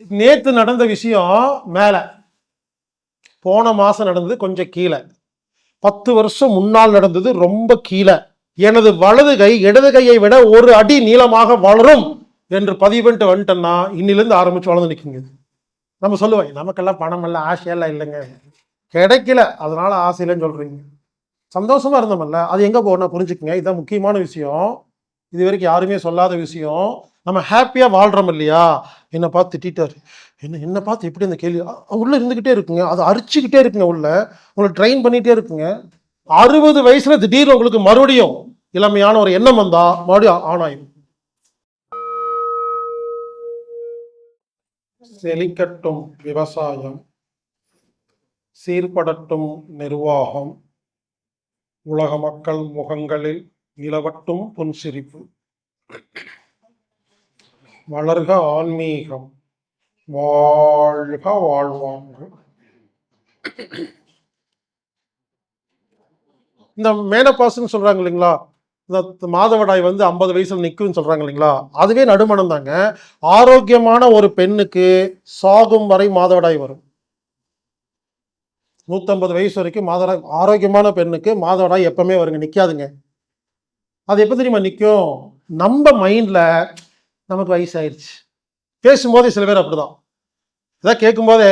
நேற்று நடந்த விஷயம் மேலே. போன மாதம் நடந்தது கொஞ்சம் கீழே. பத்து வருஷம் முன்னால் நடந்தது ரொம்ப கீழே. எனது வலது கை இடது கையை விட ஒரு அடி நீளமாக வளரும் என்று பதிவு பண்ணிட்டு வந்துட்டேன்னா இன்னிலிருந்து ஆரம்பிச்சு வளர்ந்து நிற்குங்க. நம்ம சொல்லுவோம் நமக்கெல்லாம் பணம் இல்லை ஆசையெல்லாம் இல்லைங்க. கிடைக்கல. அதனால ஆசையிலன்னு சொல்கிறீங்க சந்தோஷமாக சந்தோஷமா இருந்தோம்ல அது எங்கே போகணும் புரிஞ்சுக்குங்க. இதுதான் முக்கியமான விஷயம். இது வரைக்கும் யாருமே சொல்லாத விஷயம். நம்ம ஹாப்பியாக வாழ்கிறோம் இல்லையா? என்னை பார்த்து திட்டாரு என்ன என்ன பார்த்து எப்படி அந்த கேள்வி? உள்ளே இருந்துக்கிட்டே இருக்குங்க. அதை அரிச்சுக்கிட்டே இருக்குங்க உள்ள. உங்களை ட்ரெயின் பண்ணிகிட்டே இருக்குங்க. அறுபது வயசில் திடீர்னு உங்களுக்கு மறுபடியும் இளமையான ஒரு எண்ணம் வந்தால் மறுபடியும் ஆணாயும் செழிக்கட்டும் விவசாயம். சீர்படட்டும் நிர்வாகம். உலக மக்கள் முகங்களில் நிலவட்டும் புன்சிரிப்பு. வளர்க ஆன்மீகம். வாழ்க வாழ்வாங்க. இந்த மேனப்பாஸ்ன்னு சொல்றாங்க இல்லைங்களா? இந்த மாதவடாய் வந்து ஐம்பது வயசுல நிற்கும்னு சொல்றாங்க இல்லைங்களா? அதுவே நடுமணம் தாங்க ஆரோக்கியமான ஒரு பெண்ணுக்கு சாகும் வரை மாதவடாய் வரும். நூற்றம்பது வயசு வரைக்கும் மாதவடாய் ஆரோக்கியமான பெண்ணுக்கு மாதவிடாய் எப்பவுமே வருங்க. நிற்காதுங்க அது எப்போ தெரியுமா நிற்கும் நம்ம மைண்டில் நமக்கு வயசாயிருச்சு. பேசும்போதே சில பேர் அப்படிதான். இதான் கேட்கும்போதே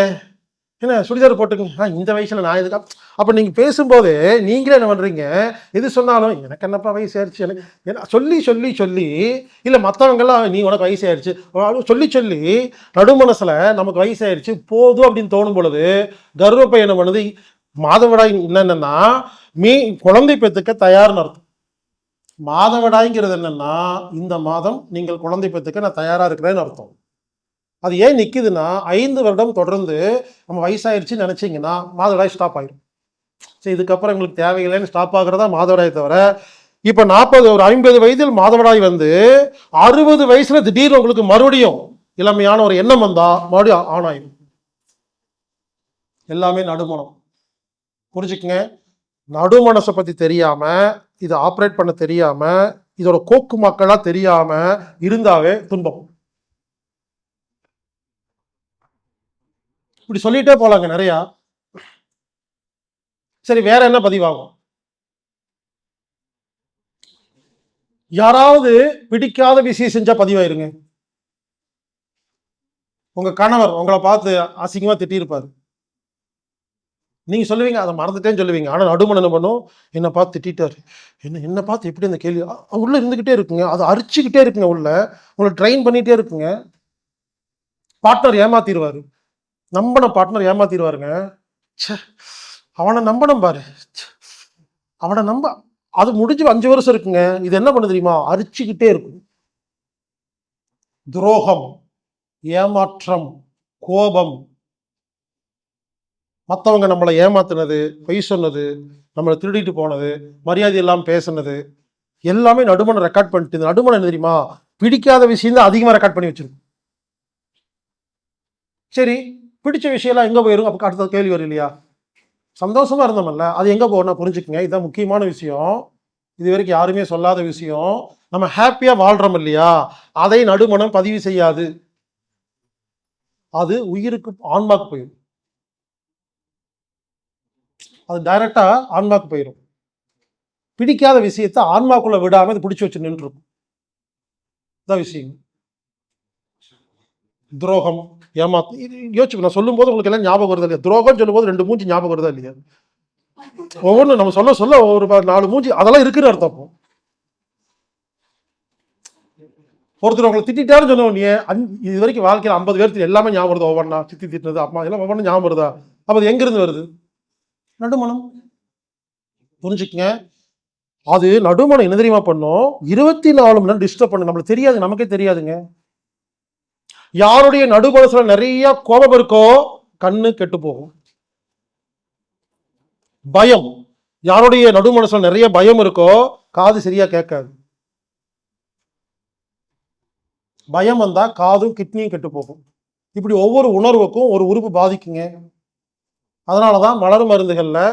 என்ன சுடிதார் போட்டுக்கங்க. ஆ இந்த வயசில் நான் இதுக்கா அப்போ நீங்கள் பேசும்போதே நீங்களே என்ன பண்ணுறீங்க எது சொன்னாலும் எனக்கு என்னப்பா வயசாயிருச்சு? எனக்கு என்ன? சொல்லி சொல்லி சொல்லி இல்லை மற்றவங்கெல்லாம் நீ உனக்கு வயசு ஆயிடுச்சு சொல்லி சொல்லி நடு மனசில் நமக்கு ஆயிடுச்சு போதும் அப்படின்னு தோணும் பொழுது கர்வப்பை என்ன பண்ணுது? மாதவிடாய் என்னென்னா மீ குழந்தை பெற்றுக்க தயார்னு அர்த்தம். மாதவிடாய்ங்கிறது என்னன்னா இந்த மாதம் நீங்கள் குழந்தை பெற்றுக்க நான் தயாராக இருக்கிறேன்னு அர்த்தம். அது ஏன் நிற்கிதுன்னா ஐந்து வருடம் தொடர்ந்து நம்ம வயசாயிருச்சுன்னு நினச்சிங்கன்னா மாதவிடாய் ஸ்டாப் ஆயிடும் சரி இதுக்கப்புறம் எங்களுக்கு தேவையில்லைன்னு ஸ்டாப் ஆகுறதா மாதவிடாய் தவிர இப்போ நாற்பது ஒரு ஐம்பது வயதில் மாதவிடாய் வந்து அறுபது வயசில் திடீர்னு உங்களுக்கு மறுபடியும் இளமையான ஒரு எண்ணம் வந்தால் மறுபடியும் ஆன் ஆயிடும் எல்லாமே நடுமணம். புரிஞ்சுக்கங்க? நடுமனசை பற்றி தெரியாமல் இதை ஆப்ரேட் பண்ண தெரியாம இதோட கோக்கு மக்களா தெரியாம இருந்தாவே துன்பம். இப்படி சொல்லிட்டே போலாங்க நிறையா. சரி வேற என்ன பதிவாகும்? யாராவது பிடிக்காத விஷயம் செஞ்சா பதிவாயிருங்க. உங்க கணவர் உங்களை பார்த்து அசிங்கமா திட்டியிருப்பாரு. நீங்கள் சொல்லுவீங்க அதை மறந்துட்டேன்னு சொல்லுவீங்க. ஆனால் நடுமணம் என்ன பண்ணும்? என்னை பார்த்து திட்டாரு என்ன என்னை பார்த்து எப்படி அந்த கேள்வி? உள்ளே இருந்துக்கிட்டே இருக்குங்க. அதை அரிச்சுக்கிட்டே இருக்குங்க உள்ள. உங்களை ட்ரெயின் பண்ணிகிட்டே இருக்குங்க. பார்ட்னர் ஏமாத்திடுவார் நம்பின பார்ட்னர் ஏமாத்திடுவாருங்க சே அவனை நம்பணும் பாரு. அவனை நம்ப அது முடிஞ்சு அஞ்சு வருஷம் இருக்குங்க. இது என்ன பண்ண தெரியுமா? அரிச்சுக்கிட்டே இருக்கும். துரோகம் ஏமாற்றம் கோபம் மற்றவங்க நம்மளை ஏமாத்தினது பொய் சொன்னது நம்மளை திருடிட்டு போனது மரியாதை இல்லாமல் பேசுனது எல்லாமே நடுமணம் ரெக்கார்ட் பண்ணிட்டு இந்த நடுமணம் என்ன தெரியுமா? பிடிக்காத விஷயம் தான் அதிகமாக ரெக்கார்ட் பண்ணி வச்சிருக்கும் சரி பிடிச்ச விஷயம்லாம் எங்கே போயிடும் அப்போ அடுத்த கேள்வி வரும் இல்லையா? சந்தோஷமாக இருந்தோம்ல அது எங்கே போகணும் புரிஞ்சுக்குங்க. இதுதான் முக்கியமான விஷயம். இது வரைக்கும் யாருமே சொல்லாத விஷயம். நம்ம ஹாப்பியாக வாழ்கிறோம் இல்லையா? அதை நடுமணம் பதிவு செய்யாது. அது உயிருக்கு ஆன்மாக்கு போயிடும் அது டைரெக்டாக ஆன்மாக்கு போயிடும் பிடிக்காத விஷயத்தை ஆன்மாக்குள்ளே விடாமல் அது பிடிச்சி வச்சு நின்றுருக்கும். இதான் விஷயம். துரோகம் ஏமா யோசிச்சு நான் சொல்லும்போது உங்களுக்கு எல்லாம் ஞாபகம் வருதா இல்லையா? துரோகம் சொல்லும்போது ரெண்டு மூஞ்சி ஞாபகம் வருதா இல்லையா? ஒவ்வொன்றும் நம்ம சொல்ல சொல்ல ஒரு நாலு மூஞ்சி அதெல்லாம் இருக்குன்னு அர்த்தம் ஒருத்தர் உங்களை திட்டாருன்னு சொன்ன உடனே இது வரைக்கும் வாழ்க்கையில் ஐம்பது பேர்த்து எல்லாமே ஞாபகம் வருது? ஒவ்வொன்றா சித்தி திட்டினது அம்மா எல்லாம் ஒவ்வொன்றும் ஞாபகம் வருதா? அப்போ அது எங்கேருந்து வருது? நடுமணம். புரிஞ்சுக்கங்க? அது நடுமணம் என்ன தெரியுமா பண்ணும்? இருபத்தி நாலு மணி நேரம் டிஸ்டர்ப் பண்ணு நம்மளுக்கு தெரியாது நமக்கே தெரியாதுங்க. யாருடைய நடுமனசுல நிறைய கோபம் இருக்கோ கண்ணு கெட்டு போகும். பயம். யாருடைய நடுமனசுல நிறைய பயம் இருக்கோ காது சரியா கேட்காது. பயம் வந்தா காதும் கிட்னியும் கெட்டு போகும். இப்படி ஒவ்வொரு உணர்வுக்கும் ஒரு உறுப்பு பாதிக்குங்க. அதனாலதான் மலர் மருந்துகளில்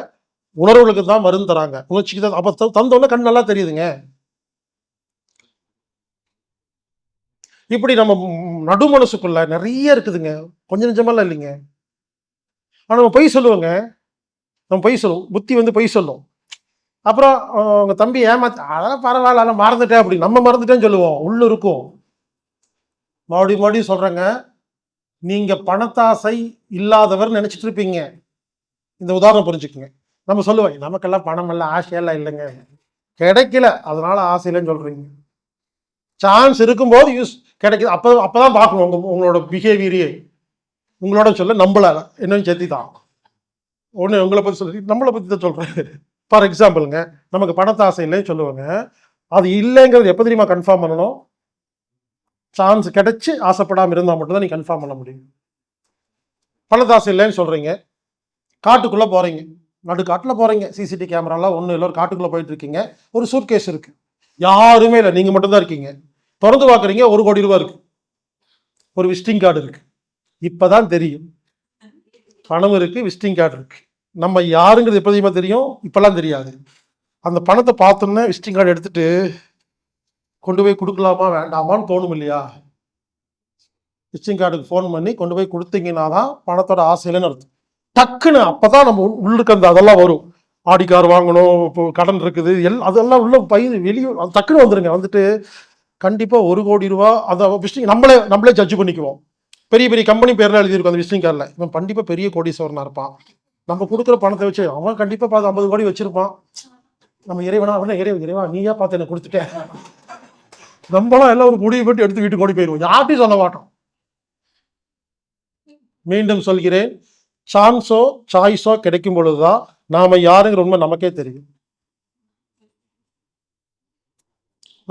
உணர்வுகளுக்கு தான் மருந்து தராங்க. உணர்ச்சிக்கு தான் அப்போ தந்தோடனே கண் நல்லா தெரியுதுங்க. இப்படி நம்ம நடு மனசுக்குள்ள நிறைய இருக்குதுங்க. கொஞ்சம் நிஜமெல்லாம் இல்லைங்க. ஆனால் நம்ம பொய் சொல்லுவோங்க. நம்ம பொய் சொல்லுவோம். புத்தி வந்து பொய் சொல்லும். அப்புறம் அஹ், உங்க தம்பி ஏமாத்த அதெல்லாம் பரவாயில்ல. அதெல்லாம் மறந்துட்டேன் அப்படி. நம்ம மறந்துட்டேன்னு சொல்லுவோம். உள்ள இருக்கும். மறுபடியும் மறுபடியும் சொல்றேங்க. நீங்க பணத்தாசை இல்லாதவர் நினைச்சிட்டு இருப்பீங்க. இந்த உதாரணம் புரிஞ்சுக்குங்க. நம்ம சொல்லுவோம் நமக்கெல்லாம் பணம் இல்லை ஆசையெல்லாம் இல்லைங்க. கிடைக்கல. அதனால ஆசை இல்லைன்னு சொல்றீங்க. சான்ஸ் இருக்கும்போது யூஸ் கிடைக்குது. அப்போ அப்போ தான் பார்க்கணும். உங்க உங்களோட பிஹேவியரையே உங்களோட சொல்ல நம்மள என்னன்னு சேர்த்தி தான் ஒன்று உங்களை பற்றி சொல்லி நம்மளை பற்றி தான் சொல்கிறேன் ஃபார் எக்ஸாம்பிளுங்க நமக்கு பணத்தை ஆசை இல்லைன்னு சொல்லுவாங்க. அது இல்லைங்கிறது எப்போ தெரியுமா கன்ஃபார்ம் பண்ணணும்? சான்ஸ் கிடைச்சி ஆசைப்படாமல் இருந்தால் மட்டும்தான் நீ கன்ஃபார்ம் பண்ண முடியும். பணத்தாசை இல்லைன்னு சொல்கிறீங்க காட்டுக்குள்ளே போகிறீங்க நடு காட்டில் போகிறீங்க சிசிடி கேமராலாம் ஒன்றும் இல்லை. ஒரு காட்டுக்குள்ளே போயிட்டு இருக்கீங்க. ஒரு சூட்கேஸ் இருக்குது யாருமே இல்லை. நீங்கள் மட்டும்தான் இருக்கீங்க. திறந்து பார்க்குறீங்க ஒரு கோடி ரூபா இருக்குது ஒரு விசிட்டிங் கார்டு இருக்குது இப்போ தான் தெரியும். பணம் இருக்குது விசிட்டிங் கார்டு இருக்குது நம்ம யாருங்கிறது எப்போதையுமே தெரியும் இப்போல்லாம் தெரியாது. அந்த பணத்தை பார்த்தோன்னே விசிட்டிங் கார்டு எடுத்துகிட்டு கொண்டு போய் கொடுக்கலாமா வேண்டாமான்னு தோணும் இல்லையா? விசிட்டிங் கார்டுக்கு ஃபோன் பண்ணி கொண்டு போய் கொடுத்தீங்கன்னா தான் பணத்தோட ஆசையிலன்னு அர்த்தம். டக்குன்னு அப்பதான் நம்ம உள்ளுக்கு அந்த அதெல்லாம் வரும். ஆடி கார் வாங்கணும் இப்போ கடன் இருக்குது எல் அதெல்லாம் உள்ள பை வெளியே டக்குன்னு வந்துருங்க. வந்துட்டு கண்டிப்பாக ஒரு கோடி ரூபா அந்த விசிட்டிங் நம்மளே நம்மளே ஜட்ஜ் பண்ணிக்குவோம். பெரிய பெரிய கம்பெனி பேரில் எழுதியிருக்கும் அந்த விசிட்டிங் கார்டில் இவன் கண்டிப்பாக பெரிய கோடீஸ்வரனாக இருப்பான். நம்ம கொடுக்குற பணத்தை வச்சு அவன் கண்டிப்பாக பார்த்து ஐம்பது கோடி வச்சிருப்பான். நம்ம இறைவனா அவன இறைவன் இறைவா நீயா பார்த்து எனக்கு கொடுத்துட்டேன் நம்மளாம் எல்லாம் ஒரு முடிவு போட்டு எடுத்து வீட்டுக்கு ஓடி போயிடுவோம் யார்ட்டையும் சொல்ல மாட்டோம். மீண்டும் சொல்கிறேன். சான்ஸோ சாய்ஸோ கிடைக்கும் பொழுதுதான் நாம யாருங்கிற உண்மை நமக்கே தெரியும்.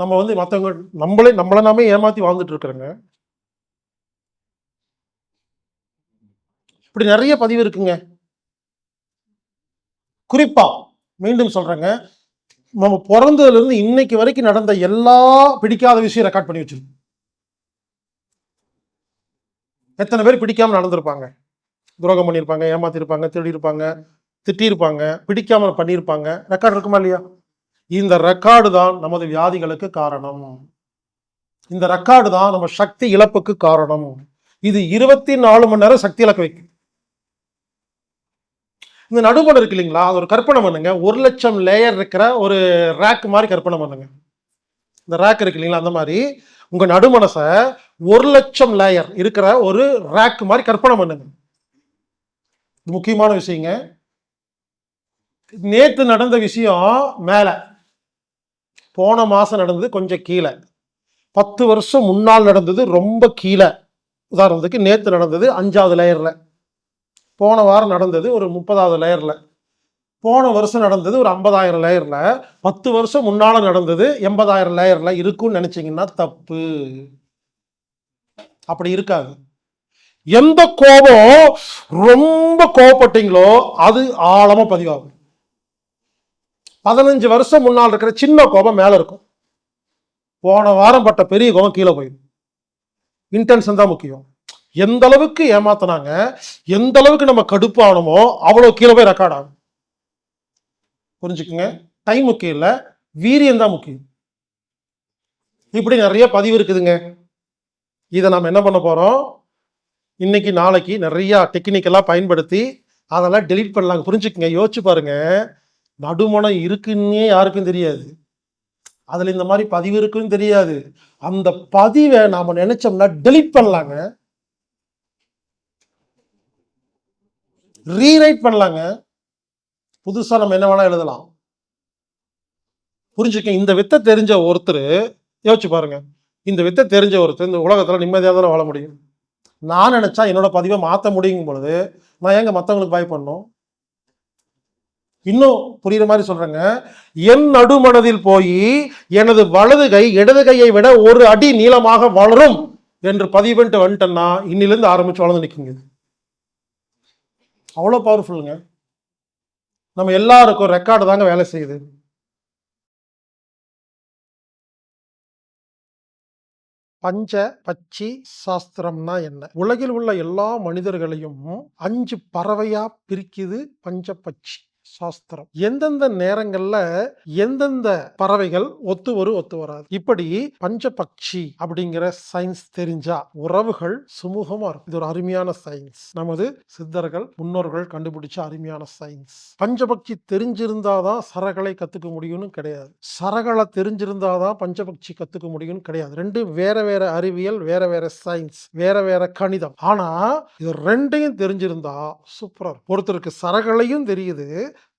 நம்ம வந்து மற்றவங்க நம்மளே நம்மளை நாமே ஏமாத்தி வாழ்ந்துட்டு இருக்கிறோங்க. இப்படி நிறைய பதிவு இருக்குங்க. குறிப்பா மீண்டும் சொல்றேங்க. நம்ம பிறந்ததுல இருந்து இன்னைக்கு வரைக்கும் நடந்த எல்லா பிடிக்காத விஷயம் ரெக்கார்ட் பண்ணி வச்சிருக்கோம். எத்தனை பேர் பிடிக்காம நடந்திருப்பாங்க? துரோகம் பண்ணியிருப்பாங்க ஏமாத்திருப்பாங்க திருடியிருப்பாங்க திட்டியிருப்பாங்க பிடிக்காம பண்ணியிருப்பாங்க. ரெக்கார்டு இருக்குமா இல்லையா? இந்த ரெக்கார்டு தான் நமது வியாதிகளுக்கு காரணம். இந்த ரெக்கார்டு தான் நம்ம சக்தி இழப்புக்கு காரணம். இது இருபத்தி நாலு மணி நேரம் சக்தி இழக்க வைக்கும். இந்த நடுமணம் இருக்கு இல்லைங்களா? அது ஒரு கற்பனை பண்ணுங்க. ஒரு லட்சம் லேயர் இருக்கிற ஒரு ரேக் மாதிரி கற்பனை பண்ணுங்க. இந்த ரேக் இருக்கு இல்லைங்களா? அந்த மாதிரி. உங்க நடுமனசை ஒரு லட்சம் லேயர் இருக்கிற ஒரு ரேக் மாதிரி கற்பனை பண்ணுங்க. முக்கியமான விஷயங்க. நேற்று நடந்த விஷயம் மேலே. போன மாதம் நடந்தது கொஞ்சம் கீழே. பத்து வருஷம் முன்னால் நடந்தது ரொம்ப கீழே. உதாரணத்துக்கு நேற்று நடந்தது அஞ்சாவது லேயரில் போன வாரம் நடந்தது ஒரு முப்பதாவது லேயரில் போன வருஷம் நடந்தது ஒரு ஐம்பதாயிரம் லேயரில் பத்து வருஷம் முன்னால் நடந்தது எண்பதாயிரம் லேயரில் இருக்கும்னு நினச்சிங்கன்னா தப்பு. அப்படி இருக்காது. எந்த கோபம் ரொம்ப கோபப்பட்டீங்களோ அது ஆழமாக பதிவாகும். பதினஞ்சு வருஷம் முன்னால் இருக்கிற சின்ன கோபம் மேலே இருக்கும். போன வாரம் பட்ட பெரிய கோபம் கீழே போயிடும். இன்டென்ஷன் தான் முக்கியம். எந்த அளவுக்கு ஏமாத்தினாங்க எந்த அளவுக்கு நம்ம கடுப்பானோமோ அவ்வளோ கீழே போய் ரெக்கார்ட் ஆகும். புரிஞ்சுக்குங்க? டைம் முக்கியம் இல்லை வீரியம் தான் முக்கியம். இப்படி நிறைய பதிவு இருக்குதுங்க. இதை நாம் என்ன பண்ண போகிறோம் இன்னைக்கு நாளைக்கு நிறையா டெக்னிக்கெல்லாம் பயன்படுத்தி அதெல்லாம் டெலீட் பண்ணலாங்க. புரிஞ்சுக்குங்க. யோசிச்சு பாருங்க. நடுமணம் இருக்குன்னே யாருக்கும் தெரியாது. அதில் இந்த மாதிரி பதிவு இருக்குன்னு தெரியாது. அந்த பதிவை நாம் நினைச்சோம்னா டெலீட் பண்ணலாங்க. ரீரைட் பண்ணலாங்க. புதுசாக நம்ம என்ன வேணால் எழுதலாம். புரிஞ்சுக்க இந்த வித்தை தெரிஞ்ச ஒருத்தர் யோசிச்சு பாருங்க. இந்த வித்தை தெரிஞ்ச ஒருத்தர் இந்த உலகத்தில் நிம்மதியாக தானே வாழ முடியும். நான் நினச்சா என்னோட பதிவை மாற்ற முடியும் பொழுது நான் ஏங்க மற்றவங்களுக்கு பயப்படணும் இன்னும் புரியுற மாதிரி சொல்றேங்க. என் நடுமனதில் போய் எனது வலது கை இடது கையை விட ஒரு அடி நீளமாக வளரும் என்று பதிவுன்ட்டு வந்துட்டேன்னா இன்னிலிருந்து ஆரம்பிச்சு வளர்ந்து நிற்குங்க அவ்வளோ பவர்ஃபுல்லுங்க நம்ம எல்லாருக்கும் ரெக்கார்டு தாங்க வேலை செய்யுது. பஞ்ச பச்சி சாஸ்திரம்னா என்ன? உலகில் உள்ள எல்லா மனிதர்களையும் அஞ்சு பறவையா பிரிக்குது பஞ்ச பச்சி. சாஸ்திரம். எந்தெந்த நேரங்கள்ல எந்தெந்த பறவைகள் ஒத்து வரும் ஒத்து வராது. இப்படி பஞ்சபக்ஷி அப்படிங்கிற சயின்ஸ் தெரிஞ்சா உறவுகள் சுமூகமா இருக்கும். இது ஒரு அருமையான சயின்ஸ் நமது சித்தர்கள் முன்னோர்கள் கண்டுபிடிச்ச அருமையான சயின்ஸ் பஞ்சபக்ஷி தெரிஞ்சிருந்தாதான் சரகளை கத்துக்க முடியும்னு கிடையாது. சரகளை தெரிஞ்சிருந்தாதான் பஞ்சபக்ஷி கத்துக்க முடியும்னு கிடையாது. ரெண்டு வேற வேற அறிவியல் வேற வேற சயின்ஸ் வேற வேற கணிதம். ஆனா இது ரெண்டையும் தெரிஞ்சிருந்தா சூப்பரா இருக்கும். ஒருத்தருக்கு சரகளையும் தெரியுது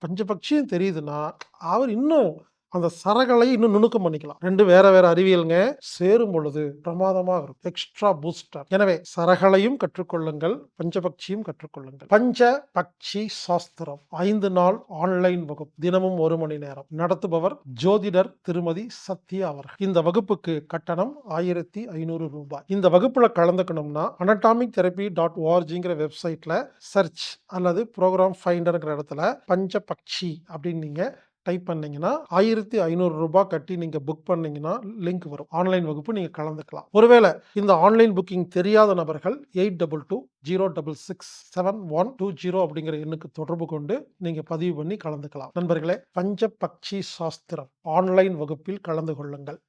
பஞ்சபக்ஷியும் தெரியுதுன்னா அவர் இன்னும் அந்த சரகளை இன்னும் நுணுக்கம் பண்ணிக்கலாம். ரெண்டு வேற வேற அறிவியலுங்க சேரும் பொழுது பிரமாதமாக இருக்கும் எக்ஸ்ட்ரா பூஸ்டர் எனவே சரகளையும் கற்றுக்கொள்ளுங்கள் பஞ்சபக்ஷியும் கற்றுக்கொள்ளுங்கள். பஞ்ச பக்ஷி சாஸ்திரம். ஐந்து நாள் ஆன்லைன் வகுப்பு. தினமும் ஒரு மணி நேரம். நடத்துபவர் ஜோதிடர் திருமதி சத்யா அவர்கள். இந்த வகுப்புக்கு கட்டணம் ஆயிரத்தி ஐநூறு ரூபாய். இந்த வகுப்புல கலந்துக்கணும்னா அனட்டாமிக் தெரப்பி டாட் ஓஆர்ஜிங்கிற வெப்சைட்ல சர்ச் அல்லது ப்ரோக்ராம் ஃபைண்டர்ங்கிற இடத்துல பஞ்ச பக்ஷி அப்படின்னு நீங்க டைப் பண்ணீங்கன்னா ஆயிரத்தி ஐநூறு ரூபாய் கட்டி நீங்க புக் பண்ணீங்கன்னா லிங்க் வரும். ஆன்லைன் வகுப்பு நீங்க கலந்துக்கலாம். ஒருவேளை இந்த ஆன்லைன் புக்கிங் தெரியாத நபர்கள் eight double two zero double six seven one two zero அப்படிங்கிற எண்ணுக்கு தொடர்பு கொண்டு நீங்க பதிவு பண்ணி கலந்துக்கலாம். நண்பர்களே பஞ்ச பக்ஷி சாஸ்திரம். ஆன்லைன் வகுப்பில் கலந்து கொள்ளுங்கள்.